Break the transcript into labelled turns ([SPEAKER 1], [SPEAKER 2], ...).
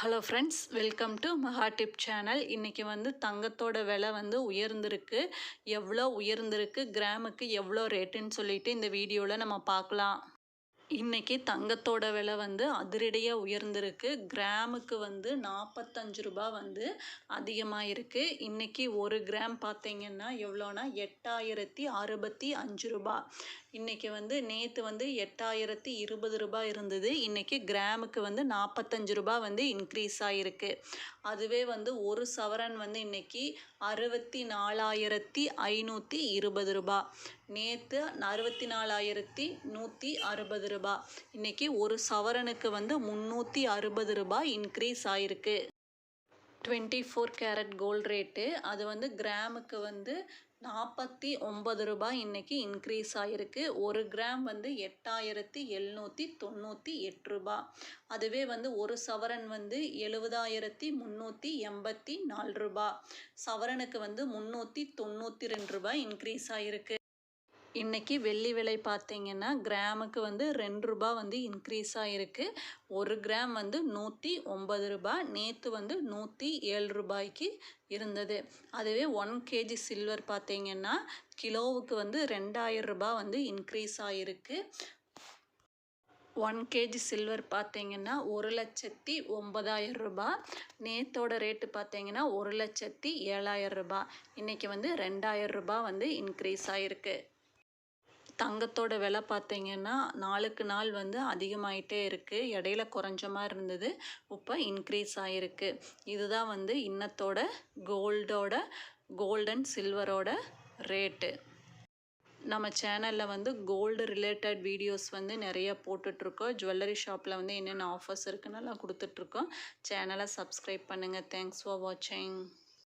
[SPEAKER 1] Hello friends welcome to Maha tip channel இன்றைக்கி வந்து தங்கத்தோட விலை வந்து உயர்ந்திருக்கு. எவ்வளோ உயர்ந்திருக்கு கிராமுக்கு எவ்வளோ ரேட்டுன்னு சொல்லிட்டு இந்த வீடியோவில் நம்ம பார்க்கலாம். இன்றைக்கி தங்கத்தோட விலை வந்து அதிரடியாக உயர்ந்திருக்கு. கிராமுக்கு வந்து நாற்பத்தஞ்சு ரூபா வந்து அதிகமாக இருக்குது இன்றைக்கி ஒரு கிராம் பார்த்திங்கன்னா எவ்வளோனா எட்டாயிரத்தி அறுபத்தி அஞ்சு ரூபா. இன்றைக்கி வந்து நேற்று வந்து எட்டாயிரத்தி இருபது ரூபா இருந்தது. இன்றைக்கி கிராமுக்கு வந்து நாற்பத்தஞ்சு ரூபா வந்து இன்க்ரீஸ் ஆகிருக்கு அதுவே வந்து ஒரு சவரன் வந்து இன்றைக்கி அறுபத்தி நாலாயிரத்தி ஐநூற்றி இருபது ரூபா. நேற்று அறுபத்தி நாலாயிரத்தி நூற்றி அறுபது ரூபா. இன்றைக்கி ஒரு சவரனுக்கு வந்து முந்நூற்றி அறுபது ரூபாய் இன்க்ரீஸ் ஆகிருக்கு twenty four carat gold rate அது வந்து கிராமுக்கு வந்து நாற்பத்தி ஒம்பது ரூபாய் இன்றைக்கி இன்க்ரீஸ் ஆகிருக்கு ஒரு கிராம் வந்து எட்டாயிரத்தி எழுநூற்றி தொண்ணூற்றி எட்டு ரூபா. அதுவே வந்து ஒரு சவரன் வந்து எழுபதாயிரத்தி முந்நூற்றி எண்பத்தி நாலு ரூபா. சவரனுக்கு வந்து முந்நூற்றி தொண்ணூற்றி ரெண்டு ரூபாய் இன்க்ரீஸ் ஆகிருக்கு இன்றைக்கி வெள்ளி விலை பார்த்தீங்கன்னா கிராமுக்கு வந்து ரெண்டு ரூபா வந்து இன்க்ரீஸ் ஆகிருக்கு ஒரு கிராம் வந்து நூற்றி ஒம்பது ரூபாய் நேற்று வந்து நூற்றி ஏழு ரூபாய்க்கு இருந்தது. அதுவே ஒன் கேஜி சில்வர் பார்த்தீங்கன்னா கிலோவுக்கு வந்து ரெண்டாயிரம் ரூபாய் வந்து இன்க்ரீஸ் ஆகிருக்கு ஒன் கேஜி சில்வர் பார்த்தீங்கன்னா ஒரு லட்சத்தி ஒம்பதாயிரம் ரூபாய். நேத்தோட ரேட்டு பார்த்தீங்கன்னா ஒரு லட்சத்தி ஏழாயிரம் ரூபாய். இன்றைக்கி வந்து ரெண்டாயிரம் ரூபாய் வந்து இன்க்ரீஸ் ஆகிருக்கு தங்கத்தோட விலை பார்த்தீங்கன்னா நாளுக்கு நாள் வந்து அதிகமாயிட்டே இருக்குது இடையில குறைஞ்ச மாதிரி இருந்தது. இப்போ இன்க்ரீஸ் ஆகிருக்கு இதுதான் வந்து இன்னத்தோட கோல்டோட கோல்டன் சில்வரோட ரேட்டு நம்ம சேனலில் வந்து கோல்டு ரிலேட்டட் வீடியோஸ் வந்து நிறைய போட்டுட்ருக்கோம். ஜுவல்லரி ஷாப்பில் வந்து என்னென்ன ஆஃபர்ஸ் இருக்குன்னெல்லாம் கொடுத்துட்ருக்கோம். சேனலை சப்ஸ்கிரைப் பண்ணுங்கள் தேங்க்ஸ் ஃபார் வாட்சிங்